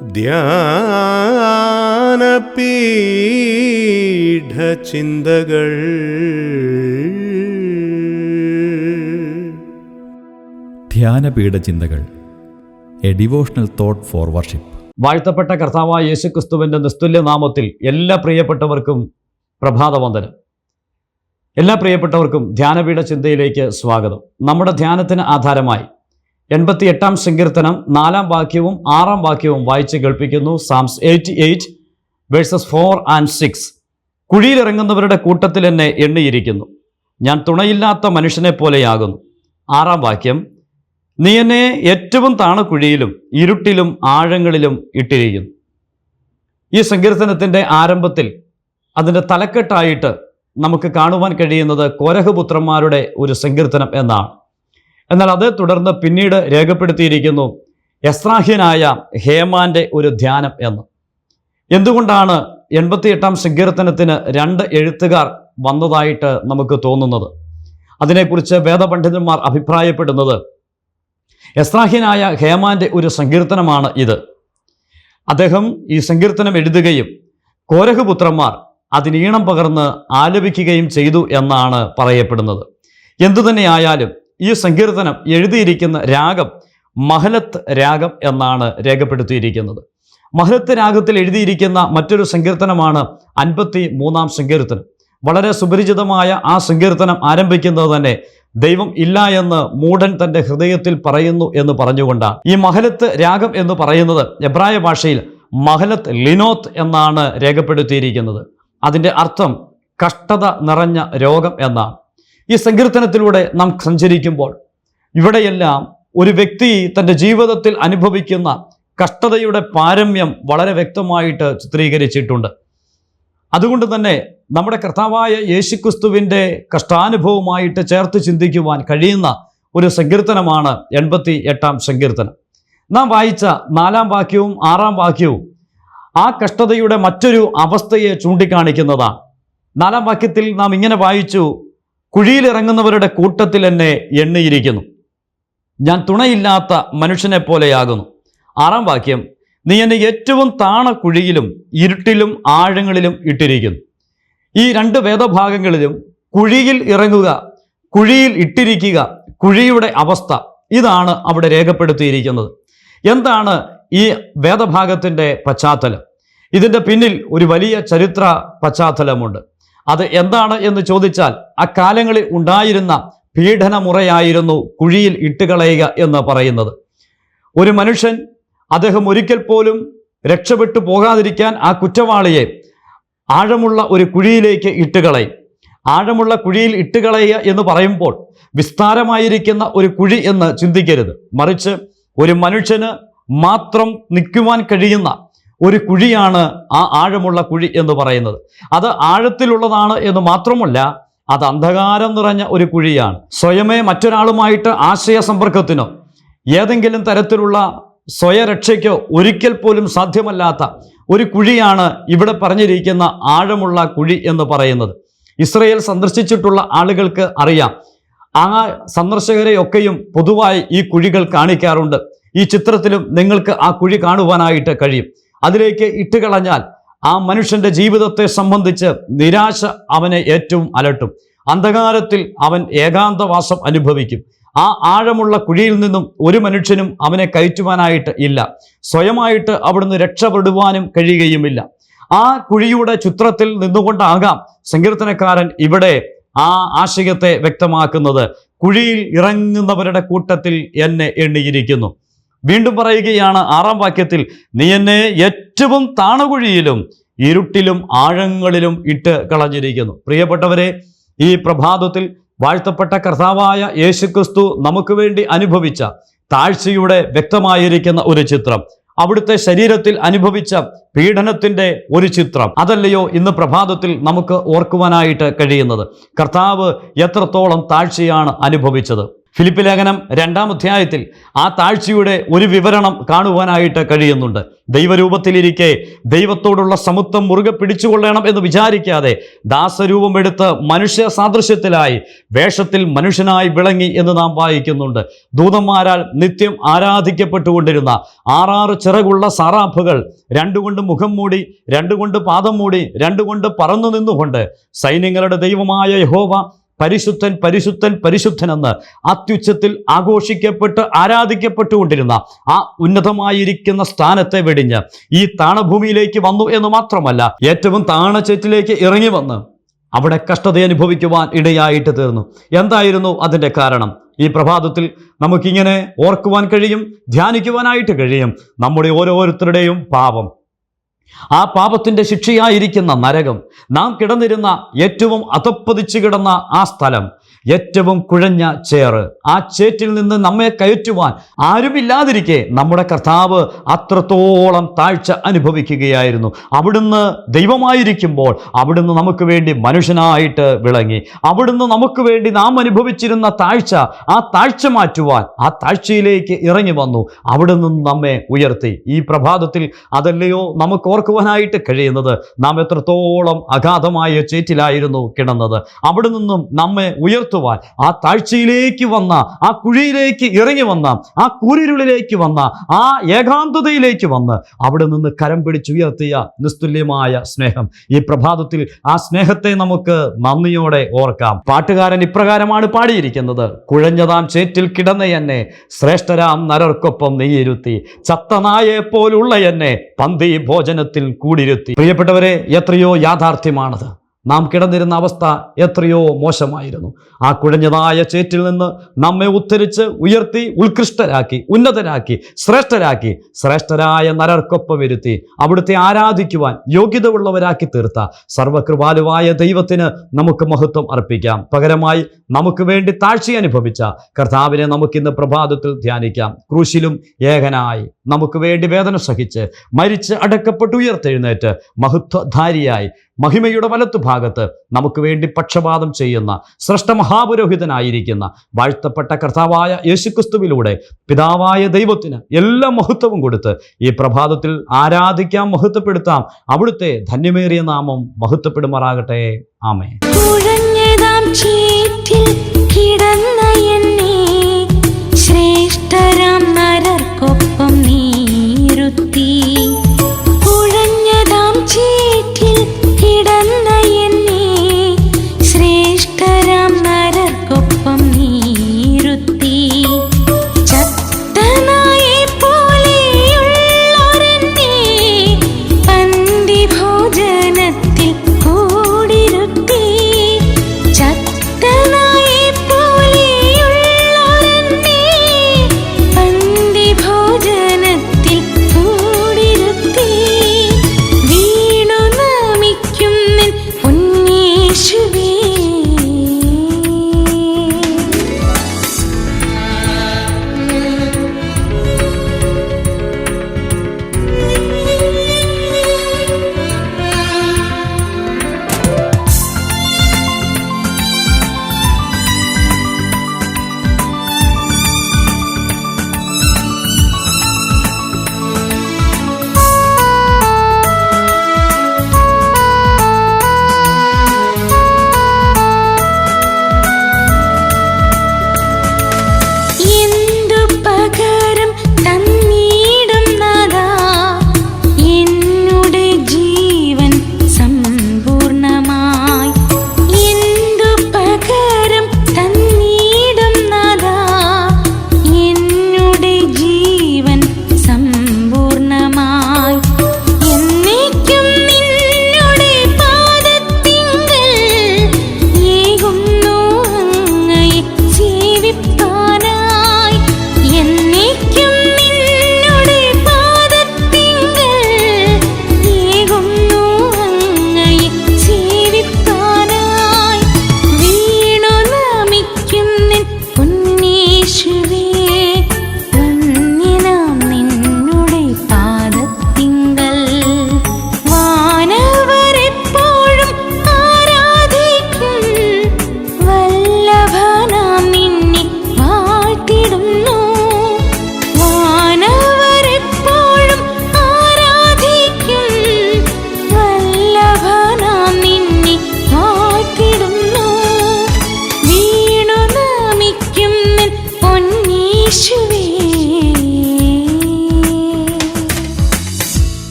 ധ്യാനപീഠചിന്തകൾ. ധ്യാനപീഠ ചിന്തകൾ a devotional thought for worship. വാഴ്ത്തപ്പെട്ട കർത്താവായ യേശുക്രിസ്തുവിന്റെ നിസ്തുല്യ നാമത്തിൽ എല്ലാ പ്രിയപ്പെട്ടവർക്കും പ്രഭാതവന്ദനം. എല്ലാ പ്രിയപ്പെട്ടവർക്കും ധ്യാനപീഠ ചിന്തയിലേക്ക് സ്വാഗതം. നമ്മുടെ ധ്യാനത്തിന് ആധാരമായി എൺപത്തി എട്ടാം സങ്കീർത്തനം നാലാം വാക്യവും ആറാം വാക്യവും വായിച്ച് കേൾപ്പിക്കുന്നു. Psalms eighty eight verses four and six. കുഴിയിലിറങ്ങുന്നവരുടെ കൂട്ടത്തിൽ എന്നെ എണ്ണിയിരിക്കുന്നു. ഞാൻ തുണയില്ലാത്ത മനുഷ്യനെ പോലെയാകുന്നു. ആറാം വാക്യം. നീ എന്നെ ഏറ്റവും താണ കുഴിയിലും ഇരുട്ടിലും ആഴങ്ങളിലും ഇട്ടിരിക്കുന്നു. ഈ സങ്കീർത്തനത്തിന്റെ ആരംഭത്തിൽ അതിന്റെ തലക്കെട്ടായിട്ട് നമുക്ക് കാണുവാൻ കഴിയുന്നത് കോരഹപുത്രന്മാരുടെ ഒരു സങ്കീർത്തനം എന്നാണ്. എന്നാൽ അത് തുടർന്ന് പിന്നീട് രേഖപ്പെടുത്തിയിരിക്കുന്നു. എസ്രാഹ്യനായ ഹേമാന്റെ ഒരു ധ്യാനം എന്ന്. എന്തുകൊണ്ടാണ് എൺപത്തിയെട്ടാം സങ്കീർത്തനത്തിന് രണ്ട് എഴുത്തുകാർ വന്നതായിട്ട് നമുക്ക് തോന്നുന്നത്? അതിനെക്കുറിച്ച് വേദപണ്ഡിതന്മാർ അഭിപ്രായപ്പെടുന്നത് എസ്രാഹ്യനായ ഹേമാന്റെ ഒരു സങ്കീർത്തനമാണ് ഇത്. അദ്ദേഹം ഈ സങ്കീർത്തനം എഴുതുകയും കോരഹപുത്രന്മാർ അതിനീണം പകർന്ന് ആലപിക്കുകയും ചെയ്തു എന്നാണ് പറയപ്പെടുന്നത്. എന്തുതന്നെയായാലും ഈ സങ്കീർത്തനം എഴുതിയിരിക്കുന്ന രാഗം മഹലത്ത് രാഗം എന്നാണ് രേഖപ്പെടുത്തിയിരിക്കുന്നത്. മഹലത്ത് രാഗത്തിൽ എഴുതിയിരിക്കുന്ന മറ്റൊരു സങ്കീർത്തനമാണ് അൻപത്തി മൂന്നാം സങ്കീർത്തനം. വളരെ സുപരിചിതമായ ആ സങ്കീർത്തനം ആരംഭിക്കുന്നത് തന്നെ ദൈവം ഇല്ല എന്ന് മൂഢൻ തന്റെ ഹൃദയത്തിൽ പറയുന്നു എന്ന് പറഞ്ഞുകൊണ്ടാണ്. ഈ മഹലത്ത് രാഗം എന്ന് പറയുന്നത് എബ്രായ ഭാഷയിൽ മഹലത്ത് ലിനോത്ത് എന്നാണ് രേഖപ്പെടുത്തിയിരിക്കുന്നത്. അതിന്റെ അർത്ഥം കഷ്ടത നിറഞ്ഞ രോഗം എന്നാണ്. ഈ സങ്കീർത്തനത്തിലൂടെ നാം സഞ്ചരിക്കുമ്പോൾ ഇവിടെയെല്ലാം ഒരു വ്യക്തി തന്റെ ജീവിതത്തിൽ അനുഭവിക്കുന്ന കഷ്ടതയുടെ പാരമ്യം വളരെ വ്യക്തമായിട്ട് ചിത്രീകരിച്ചിട്ടുണ്ട്. അതുകൊണ്ട് തന്നെ നമ്മുടെ കർത്താവായ യേശുക്രിസ്തുവിന്റെ കഷ്ടാനുഭവമായിട്ട് ചേർത്ത് ചിന്തിക്കുവാൻ കഴിയുന്ന ഒരു സങ്കീർത്തനമാണ് എൺപത്തി എട്ടാം സങ്കീർത്തനം. നാം വായിച്ച നാലാം വാക്യവും ആറാം വാക്യവും ആ കഷ്ടതയുടെ മറ്റൊരു അവസ്ഥയെ ചൂണ്ടിക്കാണിക്കുന്നതാണ്. നാലാം വാക്യത്തിൽ നാം ഇങ്ങനെ വായിച്ചു കുഴിയിലിറങ്ങുന്നവരുടെ കൂട്ടത്തിൽ എന്നെ എണ്ണിയിരിക്കുന്നു. ഞാൻ തുണയില്ലാത്ത മനുഷ്യനെ പോലെയാകുന്നു ആറാം വാക്യം നീ എന്നെ ഏറ്റവും താണ കുഴിയിലും ഇരുട്ടിലും ആഴങ്ങളിലും ഇട്ടിരിക്കുന്നു. ഈ രണ്ട് വേദഭാഗങ്ങളിലും കുഴിയിൽ ഇറങ്ങുക കുഴിയിൽ ഇട്ടിരിക്കുക കുഴിയുടെ അവസ്ഥ ഇതാണ് അവിടെ രേഖപ്പെടുത്തിയിരിക്കുന്നത്. എന്താണ് ഈ വേദഭാഗത്തിന്റെ പശ്ചാത്തലം? ഇതിന്റെ പിന്നിൽ ഒരു വലിയ ചരിത്ര പശ്ചാത്തലമുണ്ട്. അത് എന്താണ് എന്ന് ചോദിച്ചാൽ അക്കാലങ്ങളിൽ ഉണ്ടായിരുന്ന പീഡനമുറയായിരുന്നു കുഴിയിൽ ഇട്ടുകളയുക എന്ന് പറയുന്നത്. ഒരു മനുഷ്യൻ അദ്ദേഹം ഒരിക്കൽ പോലും രക്ഷപ്പെട്ടു പോകാതിരിക്കാൻ ആ കുറ്റവാളിയെ ആഴമുള്ള ഒരു കുഴിയിലേക്ക് ഇട്ടുകളയും. ആഴമുള്ള കുഴിയിൽ ഇട്ടുകളയുക എന്ന് പറയുമ്പോൾ വിസ്താരമായിരിക്കുന്ന ഒരു കുഴി എന്ന് ചിന്തിക്കരുത്. മറിച്ച് ഒരു മനുഷ്യന് മാത്രം നിൽക്കുവാൻ കഴിയുന്ന ഒരു കുഴിയാണ് ആ ആഴമുള്ള കുഴി എന്ന് പറയുന്നത്. അത് ആഴത്തിലുള്ളതാണ് എന്ന് മാത്രമല്ല അത് അന്ധകാരം നിറഞ്ഞ ഒരു കുഴിയാണ്. സ്വയമേ മറ്റൊരാളുമായിട്ട് ആശയ സമ്പർക്കത്തിനോ ഏതെങ്കിലും തരത്തിലുള്ള സ്വയരക്ഷയ്ക്കോ ഒരിക്കൽ പോലും സാധ്യമല്ലാത്ത ഒരു കുഴിയാണ് ഇവിടെ പറഞ്ഞിരിക്കുന്ന ആഴമുള്ള കുഴി എന്ന് പറയുന്നത്. ഇസ്രയേൽ സന്ദർശിച്ചിട്ടുള്ള ആളുകൾക്ക് അറിയാം ആ സന്ദർശകരെയൊക്കെയും പൊതുവായി ഈ കുഴികൾ കാണിക്കാറുണ്ട്. ഈ ചിത്രത്തിലും നിങ്ങൾക്ക് ആ കുഴി കാണുവാനായിട്ട് കഴിയും. അതിലേക്ക് ഇട്ടുകളഞ്ഞാൽ ആ മനുഷ്യന്റെ ജീവിതത്തെ സംബന്ധിച്ച് നിരാശ അവനെ ഏറ്റവും അലട്ടും. അന്ധകാരത്തിൽ അവൻ ഏകാന്തവാസം അനുഭവിക്കും. ആ ആഴമുള്ള കുഴിയിൽ നിന്നും ഒരു മനുഷ്യനും അവനെ കയറ്റുവാനായിട്ട് ഇല്ല. സ്വയമായിട്ട് അവിടുന്ന് രക്ഷപ്പെടുവാനും കഴിയുകയുമില്ല. ആ കുഴിയുടെ ചിത്രത്തിൽ നിന്നുകൊണ്ടാകാം സങ്കീർത്തനക്കാരൻ ഇവിടെ ആ ആശയത്തെ വ്യക്തമാക്കുന്നത്. കുഴിയിൽ ഇറങ്ങുന്നവരുടെ കൂട്ടത്തിൽ എന്നെ എണ്ണിയിരിക്കുന്നു. വീണ്ടും പറയുകയാണ് ആറാം വാക്യത്തിൽ നീ എന്നെ ഏറ്റവും താണകുഴിയിലും ഇരുട്ടിലും ആഴങ്ങളിലും ഇട്ട് കളഞ്ഞിരിക്കുന്നു. പ്രിയപ്പെട്ടവരെ ഈ പ്രഭാതത്തിൽ വാഴ്ത്തപ്പെട്ട കർത്താവായ യേശുക്രിസ്തു നമുക്ക് വേണ്ടി അനുഭവിച്ച താഴ്ചയുടെ വ്യക്തമായിരിക്കുന്ന ഒരു ചിത്രം അവിടുത്തെ ശരീരത്തിൽ അനുഭവിച്ച പീഡനത്തിന്റെ ഒരു ചിത്രം അതല്ലയോ ഇന്ന് പ്രഭാതത്തിൽ നമുക്ക് ഓർക്കുവാനായിട്ട് കഴിയുന്നത്. കർത്താവ് എത്രത്തോളം താഴ്ചയാണ് അനുഭവിച്ചത്. ഫിലിപ്പ് ലേഖനം രണ്ടാം അധ്യായത്തിൽ ആ താഴ്ചയുടെ ഒരു വിവരണം കാണുവാനായിട്ട് കഴിയുന്നുണ്ട്. ദൈവരൂപത്തിലിരിക്കെ ദൈവത്തോടുള്ള സമത്വം മുറുകെ പിടിച്ചുകൊള്ളണം എന്ന് വിചാരിക്കാതെ ദാസരൂപം എടുത്ത് മനുഷ്യ സാദൃശ്യത്തിലായി വേഷത്തിൽ മനുഷ്യനായി വിളങ്ങി എന്ന് നാം വായിക്കുന്നുണ്ട്. ദൂതന്മാരാൽ നിത്യം ആരാധിക്കപ്പെട്ടുകൊണ്ടിരുന്ന ആറാറ് ചിറകുള്ള സാറാഫുകൾ രണ്ടുകൊണ്ട് മുഖം മൂടി രണ്ടുകൊണ്ട് പാദം മൂടി രണ്ടുകൊണ്ട് പറന്നു നിന്നുകൊണ്ട് സൈന്യങ്ങളുടെ ദൈവമായ യഹോവ പരിശുദ്ധൻ പരിശുദ്ധൻ പരിശുദ്ധൻ എന്ന് അത്യുച്ചത്തിൽ ആഘോഷിക്കപ്പെട്ട് ആരാധിക്കപ്പെട്ടുകൊണ്ടിരുന്ന ആ ഉന്നതമായിരിക്കുന്ന സ്ഥാനത്തെ വെടിഞ്ഞ് ഈ താണഭൂമിയിലേക്ക് വന്നു എന്ന് മാത്രമല്ല ഏറ്റവും താണച്ചേറ്റിലേക്ക് ഇറങ്ങി വന്ന് അവിടെ കഷ്ടത അനുഭവിക്കുവാൻ ഇടയായിട്ട് തീർന്നു. എന്തായിരുന്നു അതിന്റെ കാരണം? ഈ പ്രഭാതത്തിൽ നമുക്കിങ്ങനെ ഓർക്കുവാൻ കഴിയും ധ്യാനിക്കുവാനായിട്ട് കഴിയും നമ്മുടെ ഓരോരുത്തരുടെയും പാപം. ആ പാപത്തിന്റെ ശിക്ഷയായിരിക്കുന്ന നരകം. നാം കിടന്നിരുന്ന ഏറ്റവും അധപ്പതിച്ചു കിടന്ന ആ സ്ഥലം. ഏറ്റവും കുഴഞ്ഞ ചേർ ആ ചേറ്റിൽ നിന്ന് നമ്മെ കയറ്റുവാൻ ആരുമില്ലാതിരിക്കെ നമ്മുടെ കർത്താവ് അത്രത്തോളം താഴ്ച അനുഭവിക്കുകയായിരുന്നു. അവിടുന്ന് ദൈവമായിരിക്കുമ്പോൾ അവിടുന്ന് നമുക്ക് വേണ്ടി മനുഷ്യനായിട്ട് വിളങ്ങി. അവിടുന്ന് നമുക്ക് വേണ്ടി നാം അനുഭവിച്ചിരുന്ന താഴ്ച ആ താഴ്ച മാറ്റുവാൻ ആ താഴ്ചയിലേക്ക് ഇറങ്ങി വന്നു. അവിടെ നിന്ന് നമ്മെ ഉയർത്തി. ഈ പ്രഭാതത്തിൽ അതല്ലയോ നമുക്ക് ഓർക്കുവാനായിട്ട് കഴിയുന്നത്? നാം എത്രത്തോളം അഗാധമായ ചേറ്റിലായിരുന്നു കിടന്നത്. അവിടെ നിന്നും നമ്മെ ഉയർത്തുവാൻ ആ താഴ്ചയിലേക്ക് വന്ന ആ കുഴിയിലേക്ക് ഇറങ്ങി വന്ന ആ കൂരിരുളിലേക്ക് വന്ന ആ ഏകാന്തതയിലേക്ക് വന്ന് അവിടെ നിന്ന് കരം പിടിച്ചുയർത്തിയ നിസ്തുല്യമായ സ്നേഹം. ഈ പ്രഭാതത്തിൽ ആ സ്നേഹത്തെ നമുക്ക് നന്ദിയോടെ ഓർക്കാം. പാട്ടുകാരൻ ഇപ്രകാരമാണ് പാടിയിരിക്കുന്നത്. കുഴഞ്ഞതാം ചേറ്റിൽ കിടന്ന എന്നെ ശ്രേഷ്ഠരാം നരർക്കൊപ്പം നെയ്യിരുത്തി ചത്തനായെ പോലുള്ള എന്നെ പന്തി ഭോജനത്തിൽ കൂടിരുത്തി പ്രിയപ്പെട്ടവരെ എത്രയോ യാഥാർത്ഥ്യമാണത്. നാം കിടന്നിരുന്ന അവസ്ഥ എത്രയോ മോശമായിരുന്നു. ആ കുഴഞ്ഞതായ ചേറ്റിൽ നിന്ന് നമ്മെ ഉദ്ധരിച്ച് ഉയർത്തി ഉത്കൃഷ്ടരാക്കി ഉന്നതരാക്കി ശ്രേഷ്ഠരാക്കി ശ്രേഷ്ഠരായ നരർക്കൊപ്പം ഇരുത്തി അവിടുത്തെ ആരാധിക്കുവാൻ യോഗ്യത ഉള്ളവരാക്കി തീർത്ത സർവകൃപാലുവായ ദൈവത്തിന് നമുക്ക് മഹത്വം അർപ്പിക്കാം. പകരമായി നമുക്ക് വേണ്ടി താഴ്ച അനുഭവിച്ച കർത്താവിനെ നമുക്കിന്ന് പ്രഭാതത്തിൽ ധ്യാനിക്കാം. ക്രൂശിലും ഏകനായി. നമുക്ക് വേണ്ടി വേദന സഹിച്ച് മരിച്ച് അടക്കപ്പെട്ട് ഉയർത്തെഴുന്നേറ്റ് മഹത്വധാരിയായി മഹിമയുടെ വലത്തു ഭാഗത്ത് നമുക്ക് വേണ്ടി പക്ഷപാതം ചെയ്യുന്ന ശ്രേഷ്ഠ മഹാപുരോഹിതനായിരിക്കുന്ന വാഴ്ത്തപ്പെട്ട കർത്താവായ യേശുക്രിസ്തുവിലൂടെ പിതാവായ ദൈവത്തിന് എല്ലാ മഹത്വവും കൊടുത്ത് ഈ പ്രഭാതത്തിൽ ആരാധിക്കാം മഹത്വപ്പെടുത്താം. അവിടുത്തെ ധന്യമേറിയ നാമം മഹത്വപ്പെടുമാറാകട്ടെ. ആമേ കിടന്ന എന്നെ ശ്രേഷ്ഠരാം కొప్పం నీరుత్తి